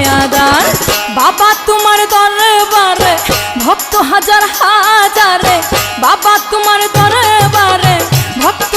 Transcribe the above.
দয়াদার বাবা তোমার দরবারে ভক্ত হাজার হাজারে। বাবা তোমার দরবারে ভক্ত